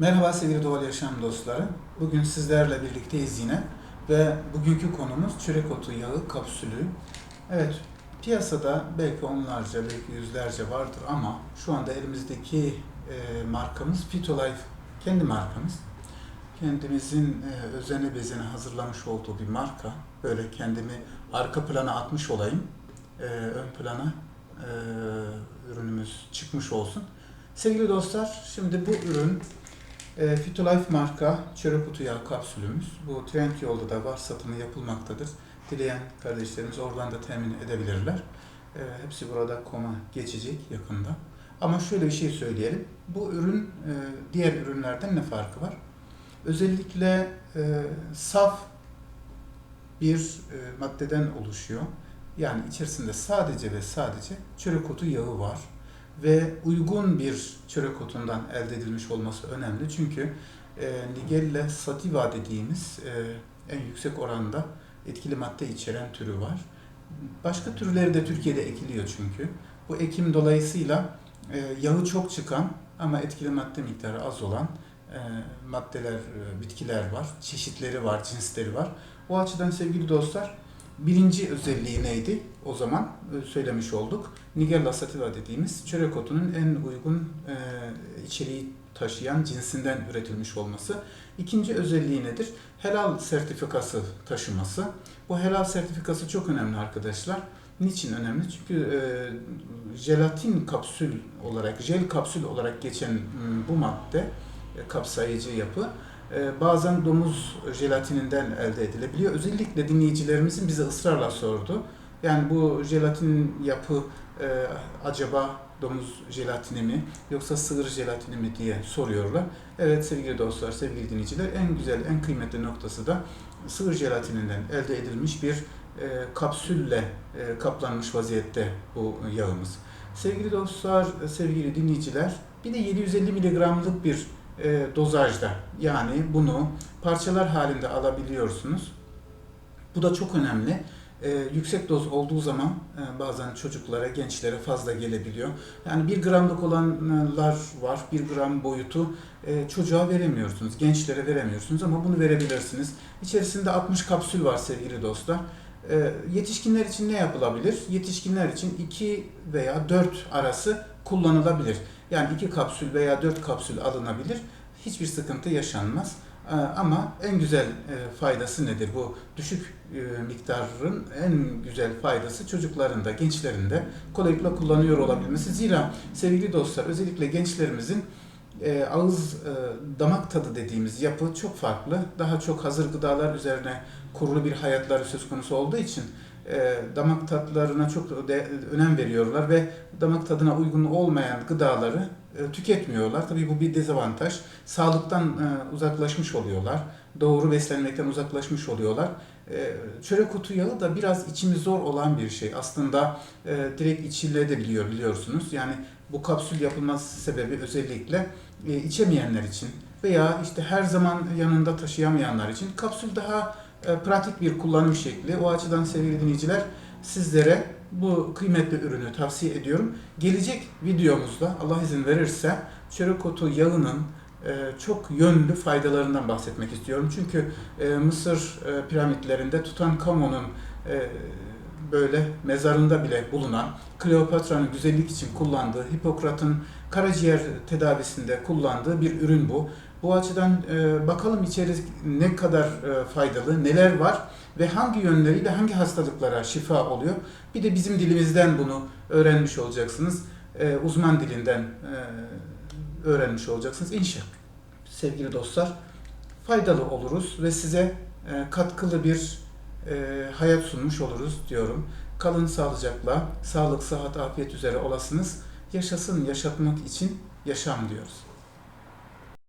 Merhaba sevgili doğal yaşam dostları. Bugün sizlerle birlikteyiz yine ve bugünkü konumuz çörek otu yağı kapsülü. Evet, piyasada belki onlarca, belki yüzlerce vardır ama şu anda elimizdeki e, markamız Fitolife, kendi markamız. Kendimizin e, özene bezene hazırlamış olduğu bir marka. Böyle kendimi arka plana atmış olayım, e, ön plana e, ürünümüz çıkmış olsun. Sevgili dostlar, şimdi bu ürün e, Fitolife marka çörek otu yağı kapsülümüz. Bu Trendyol'da da var, satımı yapılmaktadır. Dileyen kardeşlerimiz oradan da temin edebilirler. E, hepsi burada koma geçecek yakında. Ama şöyle bir şey söyleyelim. Bu ürün e, diğer ürünlerden ne farkı var? Özellikle e, saf bir e, maddeden oluşuyor. Yani içerisinde sadece ve sadece çörek otu yağı var ve uygun bir çörek otundan elde edilmiş olması önemli. Çünkü e, Nigella sativa dediğimiz e, en yüksek oranda etkili madde içeren türü var. Başka türleri de Türkiye'de ekiliyor çünkü. Bu ekim dolayısıyla e, yağı çok çıkan ama etkili madde miktarı az olan e, maddeler, e, bitkiler var. Çeşitleri var, cinsleri var. O açıdan sevgili dostlar birinci özelliği neydi? O zaman e, söylemiş olduk. Nigella sativa dediğimiz çörek otunun en uygun e, içeriği taşıyan cinsinden üretilmiş olması. İkinci özelliği nedir? Helal sertifikası taşıması. Bu helal sertifikası çok önemli arkadaşlar. Niçin önemli? Çünkü e, jelatin kapsül olarak, jel kapsül olarak geçen bu madde, e, kapsayıcı yapı bazen domuz jelatininden elde edilebiliyor. Özellikle dinleyicilerimizin bize ısrarla sordu. Yani bu jelatin yapı e, acaba domuz jelatini mi yoksa sığır jelatini mi diye soruyorlar. Evet sevgili dostlar, sevgili dinleyiciler en güzel, en kıymetli noktası da sığır jelatininden elde edilmiş bir e, kapsülle e, kaplanmış vaziyette bu yağımız. Sevgili dostlar, sevgili dinleyiciler, bir de 750 miligramlık bir e, dozajda yani bunu parçalar halinde alabiliyorsunuz. Bu da çok önemli. E, yüksek doz olduğu zaman e, bazen çocuklara, gençlere fazla gelebiliyor. Yani bir gramlık olanlar var, bir gram boyutu e, çocuğa veremiyorsunuz, gençlere veremiyorsunuz ama bunu verebilirsiniz. İçerisinde 60 kapsül var sevgili dostlar. E, yetişkinler için ne yapılabilir? Yetişkinler için 2 veya 4 arası kullanılabilir. Yani 2 kapsül veya 4 kapsül alınabilir. Hiçbir sıkıntı yaşanmaz. Ee, Ama en güzel e, faydası nedir? Bu düşük e, miktarın en güzel faydası çocukların da, gençlerin de kolaylıkla kullanıyor olabilmesi. Zira sevgili dostlar özellikle gençlerimizin e, ağız damak tadı dediğimiz yapı çok farklı. Daha çok hazır gıdalar üzerine kurulu bir hayatları söz konusu olduğu için e, damak tatlarına çok önem veriyorlar ve damak tadına uygun olmayan gıdaları e, tüketmiyorlar. Tabii bu bir dezavantaj. Sağlıktan e, uzaklaşmış oluyorlar. Doğru beslenmekten uzaklaşmış oluyorlar. E, çörek otu yağı da biraz içimi zor olan bir şey. Aslında e, direkt içilebiliyor biliyorsunuz. Yani bu kapsül yapılması sebebi özellikle içemeyenler için veya işte her zaman yanında taşıyamayanlar için kapsül daha e, pratik bir kullanım şekli. O açıdan sevgili dinleyiciler sizlere bu kıymetli ürünü tavsiye ediyorum. Gelecek videomuzda Allah izin verirse çörek otu yağının e, çok yönlü faydalarından bahsetmek istiyorum. Çünkü e, Mısır piramitlerinde Tutankamon'un böyle mezarında bile bulunan Kleopatra'nın güzellik için kullandığı, Hipokrat'ın karaciğer tedavisinde kullandığı bir ürün bu. Bu açıdan e, bakalım içeri ne kadar e, faydalı, neler var ve hangi yönleriyle hangi hastalıklara şifa oluyor. Bir de bizim dilimizden bunu öğrenmiş olacaksınız. E, uzman dilinden öğrenmiş olacaksınız inşallah. Sevgili dostlar, faydalı oluruz ve size katkılı bir hayat sunmuş oluruz diyorum. Kalın sağlıcakla, sağlık, sıhhat, afiyet üzere olasınız. Yaşasın yaşatmak için yaşam diyoruz.